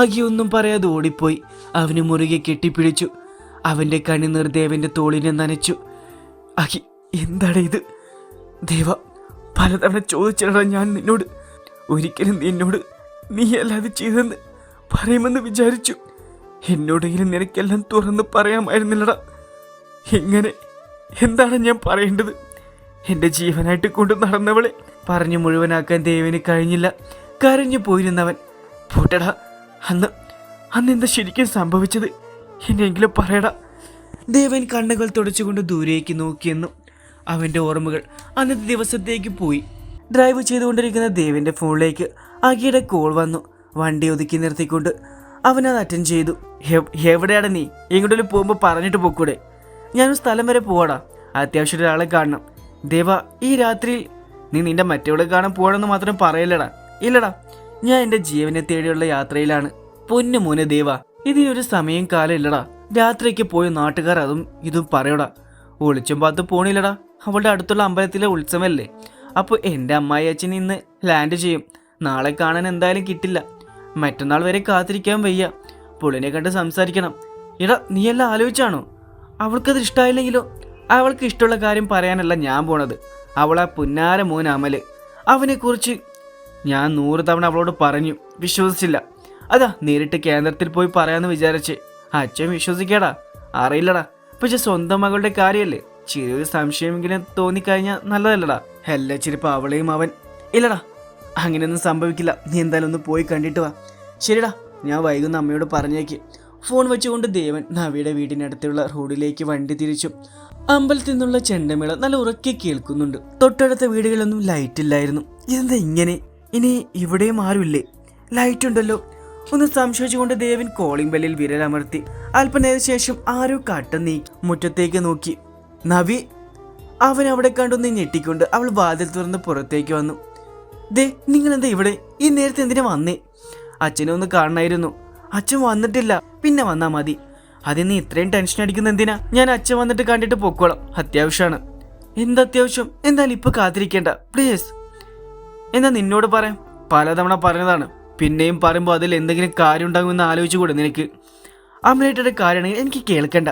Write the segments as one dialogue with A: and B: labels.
A: അകി ഒന്നും പറയാതെ ഓടിപ്പോയി. അവന് മുറുകെ കെട്ടിപ്പിടിച്ചു. അവന്റെ കണ്ണുനീർ ദേവന്റെ തോളിനെ നനച്ചു. അഖി എന്താണ് ഇത്? ദേവ പലതവണ ചോദിച്ചിടണം ഞാൻ നിന്നോട്. ഒരിക്കലും നിന്നോട് എന്നോട് നീ അല്ലാതെ ചെയ്തെന്ന് പറയുമെന്ന് വിചാരിച്ചു. എന്നോടെങ്കിലും നിനക്കെല്ലാം തുറന്ന് പറയാമായിരുന്നില്ലടാ. എങ്ങനെ എന്താണ് ഞാൻ പറയേണ്ടത്? എന്റെ ജീവനായിട്ട് കൊണ്ട് നടന്നവളെ പറഞ്ഞു മുഴുവനാക്കാൻ ദേവന് കഴിഞ്ഞില്ല. കരഞ്ഞു പോയിരുന്നവൻ. പോട്ടടാ അന്ന് അന്ന് എന്താ ശരിക്കും സംഭവിച്ചത്? എന്നെങ്കിലും പറയടാ. ദേവൻ കണ്ണുകൾ തുടച്ചുകൊണ്ട് ദൂരേക്ക് നോക്കിയെന്നും. അവന്റെ ഓർമ്മകൾ അന്നത്തെ ദിവസത്തേക്ക് പോയി. ഡ്രൈവ് ചെയ്തുകൊണ്ടിരിക്കുന്ന ദേവന്റെ ഫോണിലേക്ക് അകിയുടെ കോൾ വന്നു. വണ്ടി ഒതുക്കി നിർത്തിക്കൊണ്ട് അവൻ അത് അറ്റൻഡ് ചെയ്തു. "എവ്- എവിടെയാണ് നീ? എങ്ങോട്ടും പോകുമ്പോൾ പറഞ്ഞിട്ട് പോക്കൂടെ. ഞാനൊരു സ്ഥലം വരെ പോവാടാ. അത്യാവശ്യം ഒരാളെ കാണണം. ദേവ ഈ രാത്രിയിൽ നീ നിന്റെ മറ്റവളെ കാണാൻ പോകണമെന്ന് മാത്രം പറയില്ലടാ. ഇല്ലടാ ഞാൻ എന്റെ ജീവനെ തേടിയുള്ള യാത്രയിലാണ്. പൊന്നു മോനെ ദേവ ഇതിനൊരു സമയം കാലം ഇല്ലടാ രാത്രിക്ക് പോയ നാട്ടുകാർ അതും ഇതും പറയടാ. ഒളിച്ചും പാത്ത് പോണില്ലടാ അവളുടെ അടുത്തുള്ള അമ്പലത്തിലെ ഉത്സവമല്ലേ അപ്പോൾ എന്റെ അമ്മായി അച്ഛൻ ഇന്ന് ലാൻഡ് ചെയ്യും. നാളെ കാണാൻ എന്തായാലും കിട്ടില്ല. മറ്റന്നാൾ വരെ കാത്തിരിക്കാൻ വയ്യ. പുള്ളിനെ കണ്ട് സംസാരിക്കണം. എടാ നീയെല്ലാം ആലോചിച്ചാണോ? അവൾക്കത് ഇഷ്ടമായില്ലെങ്കിലോ അവൾക്ക് ഇഷ്ടമുള്ള കാര്യം പറയാനല്ല ഞാൻ പോണത്. അവളാ പുന്നാര മോൻ അമൽ. അവനെക്കുറിച്ച് ഞാൻ നൂറ് തവണ അവളോട് പറഞ്ഞു. വിശ്വസിച്ചില്ല. അതാ നേരിട്ട് കേന്ദ്രത്തിൽ പോയി പറയാന്ന് വിചാരിച്ച്. അച്ഛൻ വിശ്വസിക്കടാ. അറിയില്ലടാ. പക്ഷെ സ്വന്തം മകളുടെ കാര്യമല്ലേ ചെറിയൊരു സംശയമെങ്കിലും തോന്നിക്കഴിഞ്ഞാൽ നല്ലതല്ലടാ. എല്ലാ ചിരിപ്പ് അവളെയും അവൻ. ഇല്ലടാ അങ്ങനെയൊന്നും സംഭവിക്കില്ല. നീ എന്തായാലും ഒന്ന് പോയി കണ്ടിട്ട് വാ. ശരിടാ ഞാൻ വൈകുന്ന അമ്മയോട് പറഞ്ഞേക്ക്. ഫോൺ വെച്ചുകൊണ്ട് ദേവൻ നവിയുടെ വീടിനടുത്തുള്ള റോഡിലേക്ക് വണ്ടി തിരിച്ചു. അമ്പലത്തിൽ നിന്നുള്ള ചെണ്ടമേള നല്ല ഉറക്കെ കേൾക്കുന്നുണ്ട്. തൊട്ടടുത്ത വീടുകളിലൊന്നും ലൈറ്റ് ഇല്ലായിരുന്നു ഇതെന്താ ഇങ്ങനെ? ഇനി ഇവിടെയും ആരുമില്ലേ? ലൈറ്റ് ഉണ്ടല്ലോ ഒന്ന് സംശയിച്ചുകൊണ്ട് ദേവൻ കോളിംഗ് ബെല്ലിൽ വിരലമർത്തി അല്പനേര ശേഷം ആരോ കട്ടം നീക്കി മുറ്റത്തേക്ക് നോക്കി. നവി അവൻ അവിടെ കണ്ടൊന്ന് ഞെട്ടിക്കൊണ്ട് അവൾ വാതിൽ തുറന്ന് പുറത്തേക്ക് വന്നു. ദേ നിങ്ങൾ എന്താ ഇവിടെ? ഈ നേരത്തെ എന്തിനാ വന്നേ? അച്ഛനെ ഒന്ന് കാണണായിരുന്നു. അച്ഛൻ വന്നിട്ടില്ല. പിന്നെ വന്നാ മതി. അതിൽ നീ ഇത്രയും ടെൻഷൻ അടിക്കുന്ന എന്തിനാ? ഞാൻ അച്ഛൻ വന്നിട്ട് കണ്ടിട്ട് പൊക്കോളാം. അത്യാവശ്യമാണ് എന്താ അത്യാവശ്യം? എന്തായാലും ഇപ്പൊ കാത്തിരിക്കേണ്ട. പ്ലീസ് എന്നാ നിന്നോട് പറയാം. പലതവണ പറഞ്ഞതാണ്. പിന്നെയും പറയുമ്പോൾ അതിൽ എന്തെങ്കിലും കാര്യം ഉണ്ടാകുമെന്ന് ആലോചിച്ചുകൂടെ നിനക്ക്? അമ്മേട്ടയുടെ കാര്യമാണെങ്കിൽ എനിക്ക് കേൾക്കണ്ട.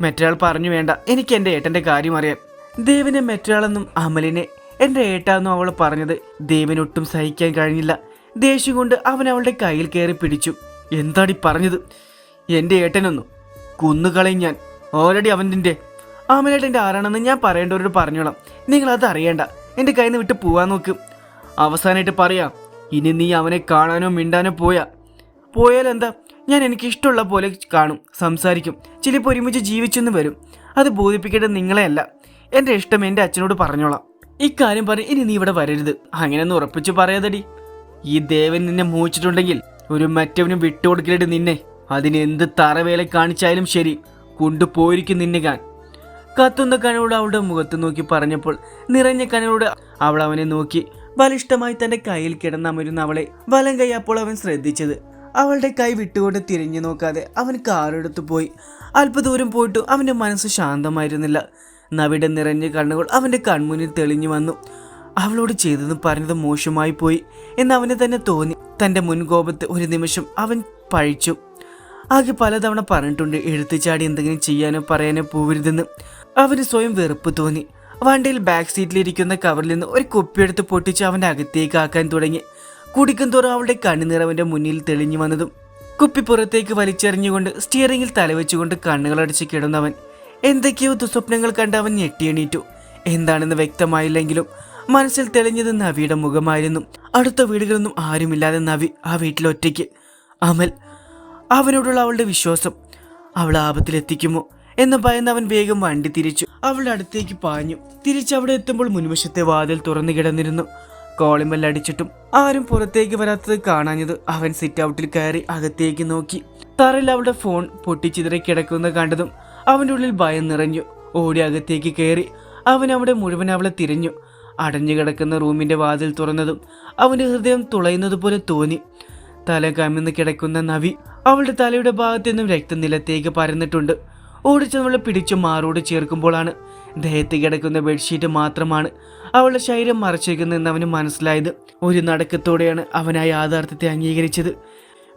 A: മറ്റൊരാൾ പറഞ്ഞു വേണ്ട. എനിക്ക് എന്റെ ഏട്ടന്റെ കാര്യം അറിയാം ദേവിനെ മറ്റൊരാളെന്നും അമലിനെ എന്റെ ഏട്ടാന്നും അവൾ പറഞ്ഞത് ദേവിനൊട്ടും സഹിക്കാൻ കഴിഞ്ഞില്ല. ദേഷ്യം കൊണ്ട് അവൻ അവളുടെ കയ്യിൽ കയറി പിടിച്ചു. എന്താടി പറഞ്ഞത്? എന്റെ ഏട്ടനൊന്നും കുന്നുകളയും ഞാൻ. ഓൾറെഡി അവന്റെ അമലേട്ടന്റെ ആരാണെന്ന് ഞാൻ പറയേണ്ടവരോട് പറഞ്ഞോളാം. നിങ്ങൾ അത് അറിയണ്ട. എന്റെ കയ്യിൽ നിന്ന് വിട്ട് പോവാൻ നോക്ക്. അവസാനമായിട്ട് പറയാം. ഇനി നീ അവനെ കാണാനോ മിണ്ടാനോ പോയാ. പോയാൽ എന്താ ഞാൻ എനിക്ക് ഇഷ്ടമുള്ള പോലെ കാണും സംസാരിക്കും ചിലപ്പോൾ ഒരുമിച്ച് ജീവിച്ചെന്ന് വരും. അത് ബോധിപ്പിക്കേണ്ടത് നിങ്ങളെയല്ല. എന്റെ ഇഷ്ടം എന്റെ അച്ഛനോട് പറഞ്ഞോളാം. ഇക്കാര്യം പറ ഇനി നീ ഇവിടെ വരരുത്. അങ്ങനെയൊന്ന് ഉറപ്പിച്ച് പറയാതടി. ഈ ദേവൻ നിന്നെ മോഹിച്ചിട്ടുണ്ടെങ്കിൽ ഒരു മറ്റവനും വിട്ടുകൊടുക്കലിട്ട് നിന്നെ. അതിന് എന്ത് തറവേല കാണിച്ചാലും ശരി കൊണ്ടുപോയിരിക്കും നിന്നെ ഞാൻ. കത്തുന്ന കനോട് അവളുടെ മുഖത്ത് നോക്കി പറഞ്ഞപ്പോൾ നിറഞ്ഞ കനോട് അവൾ അവനെ നോക്കി ബലിഷ്ടമായി തന്റെ കയ്യിൽ കിടന്നമരുന്ന അവളെ. വലം കൈ അപ്പോൾ അവൻ ശ്രദ്ധിച്ചത്. അവളുടെ കൈ വിട്ടുകൊണ്ട് തിരിഞ്ഞു നോക്കാതെ അവൻ കാറെടുത്തു പോയി. അല്പദൂരം പോയിട്ടു അവന്റെ മനസ്സ് ശാന്തമായിരുന്നില്ല. നവിടെ നിറഞ്ഞ കണ്ണുകൾ അവന്റെ കൺമുന്നിൽ തെളിഞ്ഞു വന്നു. അവളോട് ചെയ്തതും പറഞ്ഞതും മോശമായി പോയി എന്ന് അവന് തന്നെ തോന്നി. തന്റെ മുൻകോപത്തെ ഒരു നിമിഷം അവൻ പഴിച്ചു. ആകെ പലതവണ പറഞ്ഞിട്ടുണ്ട് എഴുത്തുചാടി എന്തെങ്കിലും ചെയ്യാനോ പറയാനോ പോവരുതെന്ന്. അവന് സ്വയം വെറുപ്പ് തോന്നി. വണ്ടിയിൽ ബാക്ക് സീറ്റിലിരിക്കുന്ന കവറിൽ നിന്ന് ഒരു കുപ്പിയെടുത്ത് പൊട്ടിച്ച് അവന്റെ അകത്തേക്ക് ആക്കാൻ തുടങ്ങി. കുടിക്കും തോറും അവളുടെ കണ്ണുനിറവന്റെ മുന്നിൽ തെളിഞ്ഞു വന്നതും കുപ്പി പുറത്തേക്ക് വലിച്ചെറിഞ്ഞുകൊണ്ട് സ്റ്റിയറിംഗിൽ തലവെച്ചുകൊണ്ട് കണ്ണുകളടച്ച് കിടന്നവൻ. എന്തൊക്കെയോ ദുസ്വപ്നങ്ങൾ കണ്ട് അവൻ ഞെട്ടിയെണീറ്റു. എന്താണെന്ന് വ്യക്തമായില്ലെങ്കിലും മനസ്സിൽ തെളിഞ്ഞത് നവിയുടെ മുഖമായിരുന്നു. അടുത്ത വീടുകളൊന്നും ആരുമില്ലാതെ നവി ആ വീട്ടിൽ ഒറ്റയ്ക്ക്. അമൽ അവനോടുള്ള അവളുടെ വിശ്വാസം. അവൾ ആപത്തിലെത്തിക്കുമോ? എന്ന് അവൻ വേഗം വണ്ടി തിരിച്ചു. അവളുടെ അടുത്തേക്ക് പാഞ്ഞു. തിരിച്ചവിടെ എത്തുമ്പോൾ മുൻവശത്തെ വാതിൽ തുറന്നു കിടന്നിരുന്നു. കോളിമൽ അടിച്ചിട്ടും ആരും പുറത്തേക്ക് വരാത്തത് കാണാഞ്ഞത് അവൻ സിറ്റ് ഔട്ടിൽ കയറി അകത്തേക്ക് നോക്കി. തറയിൽ അവളുടെ ഫോൺ പൊട്ടിച്ചിതറി കിടക്കുന്ന കണ്ടതും അവന്റെ ഉള്ളിൽ ഭയം നിറഞ്ഞു. ഓടി അകത്തേക്ക് കയറി അവൻ അവിടെ മുഴുവൻ അവളെ തിരിഞ്ഞു. അടഞ്ഞു കിടക്കുന്ന റൂമിന്റെ വാതിൽ തുറന്നതും അവന്റെ ഹൃദയം തുളയുന്നത് പോലെ തോന്നി. തല കമിന്ന് കിടക്കുന്ന നവി അവളുടെ തലയുടെ ഭാഗത്തു നിന്നും രക്തം നിലത്തേക്ക് പരന്നിട്ടുണ്ട് ഓടിച്ചവളെ പിടിച്ചു മാറോട് ചേർക്കുമ്പോഴാണ് ദേഹത്ത് കിടക്കുന്ന ബെഡ്ഷീറ്റ് മാത്രമാണ് അവളുടെ ശരീരം മറച്ചേക്കുന്നതെന്ന് അവന് മനസ്സിലായത്. ഒരു നടക്കത്തോടെയാണ് അവൻ ആ യാഥാർത്ഥ്യത്തെ അംഗീകരിച്ചത്.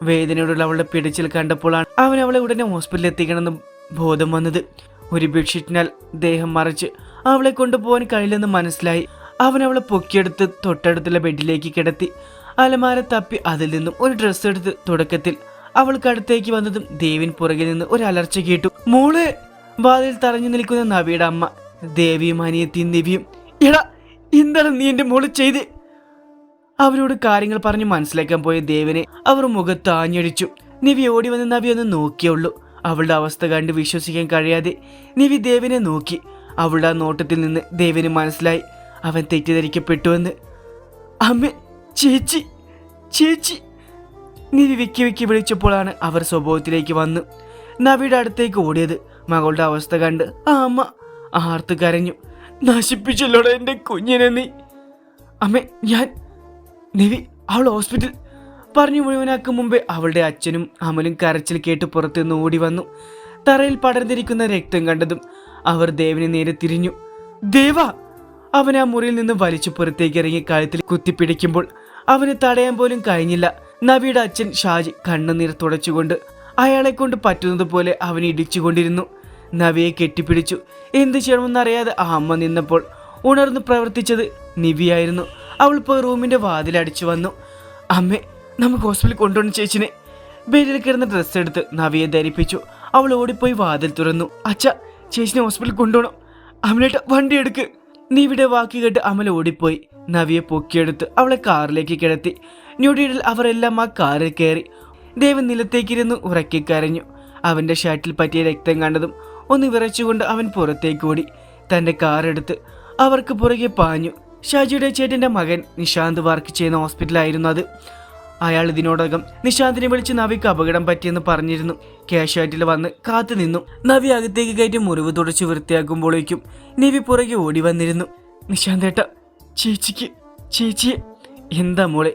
A: വേദനയോടുള്ള അവളുടെ പിടിച്ചിൽ കണ്ടപ്പോഴാണ് അവൻ അവളെ ഉടനെ ഹോസ്പിറ്റലിൽ എത്തിക്കണമെന്ന് ബോധം വന്നത്. ഒരു ബെഡ്ഷീറ്റിനാൽ ദേഹം മറിച്ച് അവളെ കൊണ്ടുപോകാൻ കഴിയില്ലെന്ന് മനസ്സിലായി. അവൻ അവളെ പൊക്കിയെടുത്ത് തൊട്ടടുത്തുള്ള ബെഡിലേക്ക് കിടത്തി അലമാര തപ്പി അതിൽ നിന്നും ഒരു ഡ്രസ്സ് എടുത്ത് തുടക്കത്തിൽ അവൾക്ക് അടുത്തേക്ക് വന്നതും ദേവിൻ പുറകിൽ നിന്ന് ഒരു അലർച്ച കേട്ടു. മോളെ വാതിൽ തറഞ്ഞു നിൽക്കുന്ന നവിയുടെ അമ്മ ദേവിയും അനിയത്തിയും നിവിയും എടാ എന്താണ് നീ എന്റെ മോൾ ചെയ്ത്. അവരോട് കാര്യങ്ങൾ പറഞ്ഞു മനസ്സിലാക്കാൻ പോയ ദേവിനെ അവർ മുഖത്ത് ആഞ്ഞടിച്ചു നിവി ഓടി വന്ന് നവി ഒന്ന് നോക്കിയുള്ളൂ അവളുടെ അവസ്ഥ കണ്ട് വിശ്വസിക്കാൻ കഴിയാതെ നിവി ദേവിനെ നോക്കി. അവളുടെ ആ നോട്ടത്തിൽ നിന്ന് ദേവിന് മനസ്സിലായി. അവൻ തെറ്റിദ്ധരിക്കപ്പെട്ടുവെന്ന് അമ്മ ചേച്ചി ചേച്ചി. നിവി വിക്കി വിക്കി വിളിച്ചപ്പോഴാണ് അവർ സ്വഭാവത്തിലേക്ക് വന്ന്. നവിയുടെ അടുത്തേക്ക് ഓടിയത്. മകളുടെ അവസ്ഥ കണ്ട് ആ അമ്മ ആർത്ത് കരഞ്ഞു. നശിപ്പിച്ചല്ലോടെ എന്റെ കുഞ്ഞിനെ നീ. അമ്മേ ഞാൻ നിവി അവൾ ഹോസ്പിറ്റൽ. പറഞ്ഞു മുഴുവനാക്കും മുമ്പേ അവളുടെ അച്ഛനും അമലും കരച്ചിൽ കേട്ട് പുറത്തുനിന്ന് ഓടി വന്നു. തറയിൽ പടർന്നിരിക്കുന്ന രക്തം കണ്ടതും അവർ ദേവനെ നേരെ തിരിഞ്ഞു. ദേവ! അവൻ ആ മുറിയിൽ നിന്ന് വലിച്ചു പുറത്തേക്ക് ഇറങ്ങി കഴുത്തിൽ കുത്തിപ്പിടിക്കുമ്പോൾ അവന് തടയാൻ പോലും കഴിഞ്ഞില്ല. നബിയുടെ അച്ഛൻ ഷാജി കണ്ണുനീർ തുടച്ചുകൊണ്ട് അയാളെ കൊണ്ട് പറ്റുന്നത് പോലെ അവൻ ഇടിച്ചുകൊണ്ടിരുന്നു. നവിയെ കെട്ടിപ്പിടിച്ചു. എന്ത് ചെയ്യണമെന്നറിയാതെ ആ അമ്മ നിന്നപ്പോൾ ഉണർന്ന് പ്രവർത്തിച്ചത് നിവിയായിരുന്നു. അവൾ പോയി റൂമിന്റെ വാതിലടിച്ചു വന്നു. അമ്മേ നമുക്ക് ഹോസ്പിറ്റലിൽ കൊണ്ടുവന്ന ചേച്ചിനെ. ബെല്ലിൽ കിടന്ന ഡ്രസ്സ് എടുത്ത് നവിയെ ധരിപ്പിച്ചു. അവൾ ഓടിപ്പോയി വാതിൽ തുറന്നു. അച്ഛ ചേച്ചിനെ ഹോസ്പിറ്റലിൽ കൊണ്ടുപോകണം. അമലേട്ട വണ്ടി എടുക്ക്. നിവിടെ വാക്കി കേട്ട് അമൽ ഓടിപ്പോയി. നവിയെ പൊക്കിയെടുത്ത് അവളെ കാറിലേക്ക് കിടത്തി. ന്യൂഡിയിൽ അവരെല്ലാം ആ കാറിൽ കയറി. ദേവൻ നിലത്തേക്കിരുന്ന് ഉറക്കി കരഞ്ഞു അവന്റെ ഷർട്ടിൽ പറ്റിയ രക്തം കണ്ടതും ഒന്ന് വിറച്ചുകൊണ്ട് അവൻ പുറത്തേക്ക് ഓടി. തന്റെ കാറെടുത്ത് അവർക്ക് പുറകെ പാഞ്ഞു. ഷാജിയുടെ ചേട്ടന്റെ മകൻ നിശാന്ത് വർക്ക് ചെയ്യുന്ന ഹോസ്പിറ്റലായിരുന്നു അത്. അയാൾ ഇതിനോടകം നിശാന്തിനെ വിളിച്ച് നവിക്ക് അപകടം പറ്റിയെന്ന് പറഞ്ഞിരുന്നു. ക്യാഷ്വാലിറ്റിയിൽ വന്ന് കാത്തു നിന്നു. നവി അകത്തേക്ക് കയറ്റി മുറിവ് തുടച്ച് വൃത്തിയാക്കുമ്പോഴേക്കും നവി പുറകെ ഓടി വന്നിരുന്നു. നിശാന്തേട്ട ചേച്ചിക്ക് ചേച്ചിയെ. എന്താ മോളെ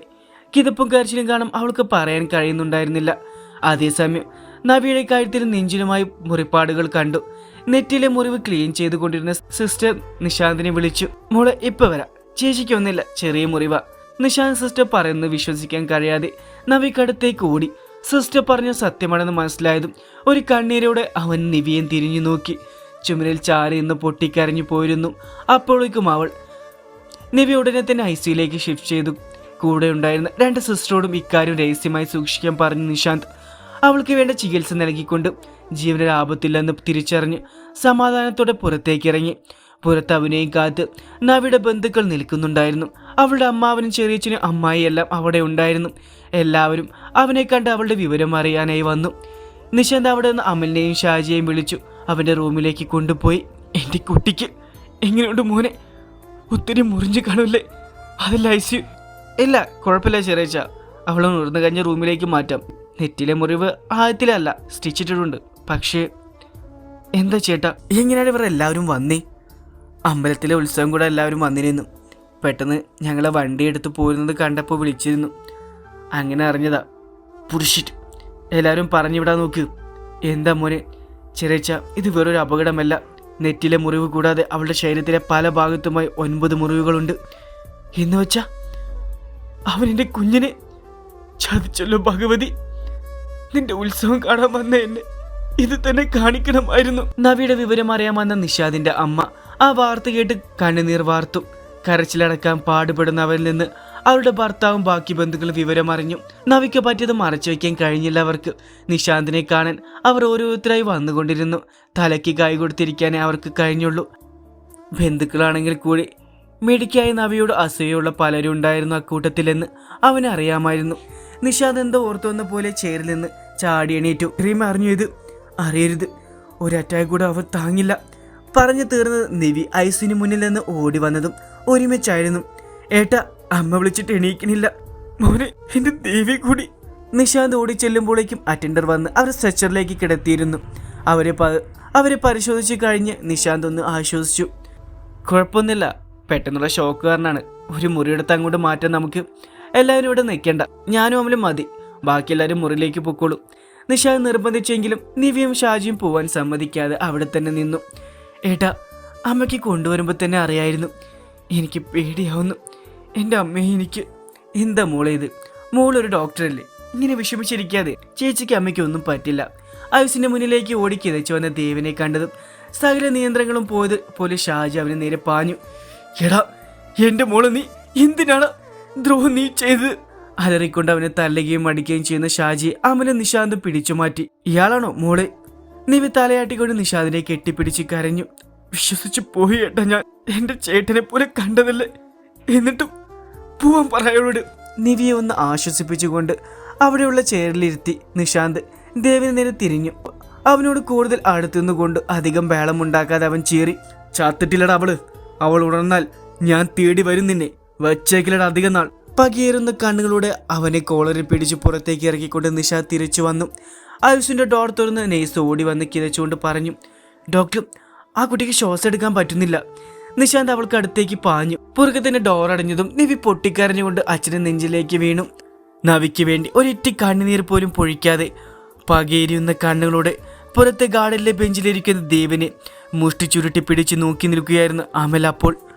A: കിതപ്പും കരച്ചിലും കാണും അവൾക്ക് പറയാൻ കഴിയുന്നുണ്ടായിരുന്നില്ല. അതേസമയം നവിയുടെ കാര്യത്തിൽ നെഞ്ചിലുമായി മുറിപ്പാടുകൾ കണ്ടു. നെറ്റിലെ മുറിവ് ക്ലീൻ ചെയ്തുകൊണ്ടിരുന്ന സിസ്റ്റർ നിശാന്തിനെ വിളിച്ചു. മോളെ ഇപ്പൊ വരാം. ചേച്ചിക്കൊന്നില്ല ചെറിയ മുറിവ. നിശാന്ത് സിസ്റ്റർ പറയുന്നത് വിശ്വസിക്കാൻ കഴിയാതെ നവിക്കടുത്തേക്ക് ഓടി. സിസ്റ്റർ പറഞ്ഞ സത്യമാണെന്ന് മനസ്സിലായതും ഒരു കണ്ണീരോടെ അവൻ നിവിയെ തിരിഞ്ഞു നോക്കി. ചുമരിൽ ചാരി നിന്ന് പൊട്ടിക്കരഞ്ഞു പോയിരുന്നു അപ്പോഴേക്കും അവൾ. നിവി ഉടനെ തന്നെ ഐ സിയിലേക്ക് ഷിഫ്റ്റ് ചെയ്തു. കൂടെ ഉണ്ടായിരുന്ന രണ്ട് സിസ്റ്ററോടും ഇക്കാര്യം രഹസ്യമായി സൂക്ഷിക്കാൻ പറഞ്ഞു നിശാന്ത് അവൾക്ക് വേണ്ട ചികിത്സ നൽകിക്കൊണ്ട് ജീവന ലാഭത്തില്ലെന്ന് തിരിച്ചറിഞ്ഞ് സമാധാനത്തോടെ പുറത്തേക്കിറങ്ങി. പുറത്ത് അവനെയും കാത്ത് നവിയുടെ ബന്ധുക്കൾ നിൽക്കുന്നുണ്ടായിരുന്നു. അവളുടെ അമ്മാവനും ചെറിയച്ഛനും അമ്മായിയെല്ലാം അവിടെ ഉണ്ടായിരുന്നു. എല്ലാവരും അവനെ കണ്ട് അവളുടെ വിവരം അറിയാനായി വന്നു. നിശാന്ത് അവിടെ നിന്ന് അമലിനെയും ഷാജിയെയും വിളിച്ചു. അവന്റെ റൂമിലേക്ക് കൊണ്ടുപോയി. എന്റെ കുട്ടിക്ക് എങ്ങനെയുണ്ട് മോനെ? ഒത്തിരി മുറിഞ്ഞു കാണൂല്ലേ അതല്ല ഐസ്യു ഇല്ല കുഴപ്പമില്ല ചെറിയച്ച. അവളെ ഉണർന്നു കഴിഞ്ഞ റൂമിലേക്ക് മാറ്റാം. നെറ്റിലെ മുറിവ് ആദ്യത്തിലല്ല സ്റ്റിച്ചിട്ടിട്ടുണ്ട് പക്ഷേ എന്താ ചേട്ടാ? എങ്ങനെയാണ് ഇവർ എല്ലാവരും വന്നേ? അമ്പലത്തിലെ ഉത്സവം കൂടെ എല്ലാവരും വന്നിരുന്നു. പെട്ടെന്ന് ഞങ്ങളെ വണ്ടി എടുത്ത് പോരുന്നത് കണ്ടപ്പോൾ വിളിച്ചിരുന്നു. അങ്ങനെ അറിഞ്ഞതാ. പുരുഷിറ്റ് എല്ലാവരും പറഞ്ഞു വിടാൻ നോക്ക്. എന്താ മോനെ? ചെറിയച്ച ഇത് വെറൊരു അപകടമല്ല. നെറ്റിലെ മുറിവ് കൂടാതെ അവളുടെ ശരീരത്തിലെ പല ഭാഗത്തുമായി ഒൻപത് മുറിവുകളുണ്ട്. എന്ന് വെച്ചാ? അവൻ കുഞ്ഞിനെ ചതിച്ചല്ലോ ഭഗവതി. നിന്റെ ഉത്സവം കാണാൻ വന്ന എന്നെ ഇത് തന്നെ കാണിക്കണമായിരുന്നു. നവിയുടെ വിവരം അറിയാൻ വന്ന നിഷാദിന്റെ അമ്മ ആ വാർത്ത കേട്ട് കണ്ണുനീർ വാർത്തു. കരച്ചിലടക്കാൻ പാടുപെടുന്ന അവരിൽ നിന്ന് അവരുടെ ഭർത്താവും ബാക്കി ബന്ധുക്കളും വിവരമറിഞ്ഞു. നവിക്ക് പറ്റിയത് മറച്ചു വയ്ക്കാൻ കഴിഞ്ഞില്ല അവർക്ക്. നിശാന്തിനെ കാണാൻ അവർ ഓരോരുത്തരായി വന്നുകൊണ്ടിരുന്നു. തലയ്ക്ക് കൈ കൊടുത്തിരിക്കാനേ അവർക്ക് കഴിഞ്ഞുള്ളൂ. ബന്ധുക്കളാണെങ്കിൽ കൂടി മിടിക്കായി നവിയോട് അസൂയുള്ള പലരും ഉണ്ടായിരുന്നു അക്കൂട്ടത്തിലെന്ന് അറിയാമായിരുന്നു നിഷാദ് എന്തോ ഓർത്തുവന്ന പോലെ ചേരിൽ നിന്ന് ചാടി എണീറ്റു. റീം അറിഞ്ഞു ഇത് അറിയരുത്. ഒരറ്റായി കൂടെ അവർ താങ്ങില്ല. പറഞ്ഞു തീർന്നത് നിവി ഐസിന് മുന്നിൽ നിന്ന് ഓടി വന്നതും ഒരുമിച്ചായിരുന്നു. ഏട്ടാ അമ്മ വിളിച്ചിട്ട് എണീക്കണില്ല. മോനെ എന്റെ ദേവി കൂടി. നിഷാന്ത് ഓടി ചെല്ലുമ്പോഴേക്കും അറ്റൻഡർ വന്ന് അവർ സ്ട്രെച്ചറിലേക്ക് കിടത്തിയിരുന്നു. അവരെ അവരെ പരിശോധിച്ചു കഴിഞ്ഞ് നിഷാന്ത് ഒന്ന് ആശ്വസിച്ചു. കുഴപ്പമൊന്നുമില്ല. പെട്ടെന്നുള്ള ഷോക്ക് കാരണമാണ് ഒരു മുറിയെടുത്ത് അങ്ങോട്ട് മാറ്റാൻ നമുക്ക് എല്ലാവരും ഇവിടെ നിൽക്കേണ്ട. ഞാനും അമലും മതി. ബാക്കി എല്ലാവരും മുറിയിലേക്ക് പൊക്കോളൂ. നിഷാദ് നിർബന്ധിച്ചെങ്കിലും നിവിയും ഷാജിയും പോവാൻ സമ്മതിക്കാതെ അവിടെ തന്നെ നിന്നു. ഏട്ടാ അമ്മയ്ക്ക് കൊണ്ടുവരുമ്പോൾ തന്നെ അറിയായിരുന്നു. എനിക്ക് പേടിയാവുന്നു. എന്റെ അമ്മയെ എനിക്ക് എന്താ മോളെ ഇത്? മോളൊരു ഡോക്ടറല്ലേ ഇങ്ങനെ വിഷമിച്ചിരിക്കാതെ ചേച്ചിക്ക് അമ്മയ്ക്ക് ഒന്നും പറ്റില്ല. ആയുസിന്റെ മുന്നിലേക്ക് ഓടിക്കിതച്ചു വന്ന ദേവിനെ കണ്ടതും സകല നിയന്ത്രണങ്ങളും പോയത് പോലെ ഷാജി അവന് നേരെ പാഞ്ഞു. എടാ എന്റെ മോളെ നീ എന്തിനാണ് ദ്രോഹം നീ ചെയ്ത് അലറിക്കൊണ്ട് അവനെ തല്ലുകയും അടിക്കുകയും ചെയ്യുന്ന ഷാജി അമല നിശാന്ത് പിടിച്ചു മാറ്റി. ഇയാളാണോ മോളെ? നിവി തലയാട്ടിക്കൊണ്ട് നിഷാദിനെ കെട്ടിപ്പിടിച്ച് കരഞ്ഞു. വിശ്വസിച്ചു പോയി ഏട്ടാ ഞാൻ. എന്റെ ചേട്ടനെ പോലെ കണ്ടതല്ലേ? എന്നിട്ടും പോവാൻ പറയോട് നിവിയെ ഒന്ന് ആശ്വസിപ്പിച്ചുകൊണ്ട് അവിടെയുള്ള ചെയറിലിരുത്തി നിഷാന്ത് ദേവിന് നേരെ തിരിഞ്ഞു. അവനോട് കൂടുതൽ അടുത്തുനിന്നുകൊണ്ട് അധികം ബേളമുണ്ടാക്കാതെ അവൻ ചീറി ചാത്തിട്ടില്ലട അവൾ. അവൾ ഉണർന്നാൽ ഞാൻ തേടി വരും നിന്നെ. വച്ചേക്കിലട അധികം നാൾ. പകിയേറുന്ന കണ്ണുകളോടെ അവനെ കോളറിൽ പിടിച്ച് പുറത്തേക്ക് ഇറക്കിക്കൊണ്ട് നിഷ തിരിച്ചു വന്നു. ആയുസിന്റെ ഡോർ തുറന്ന് നെയ്സ് ഓടി വന്ന് കിതച്ചുകൊണ്ട് പറഞ്ഞു ഡോക്ടർ ആ കുട്ടിക്ക് ശ്വാസം എടുക്കാൻ പറ്റുന്നില്ല. നിശാന്ത് അവൾക്ക് അടുത്തേക്ക് പാഞ്ഞു. പുറകത്തിന്റെ ഡോർ അടഞ്ഞതും നിവി പൊട്ടിക്കരഞ്ഞുകൊണ്ട് അച്ഛനെ നെഞ്ചിലേക്ക് വീണു. നവിക്ക് വേണ്ടി ഒരിറ്റി കണ്ണുനീർ പോലും പൊഴിക്കാതെ പകേരിയുന്ന കണ്ണുകളോടെ പുറത്തെ ഗാർഡനിലെ ബെഞ്ചിലിരിക്കുന്ന ദേവനെ മുഷ്ടി ചുരുട്ടി പിടിച്ച് നോക്കി നിൽക്കുകയായിരുന്നു അമൽ അപ്പോൾ.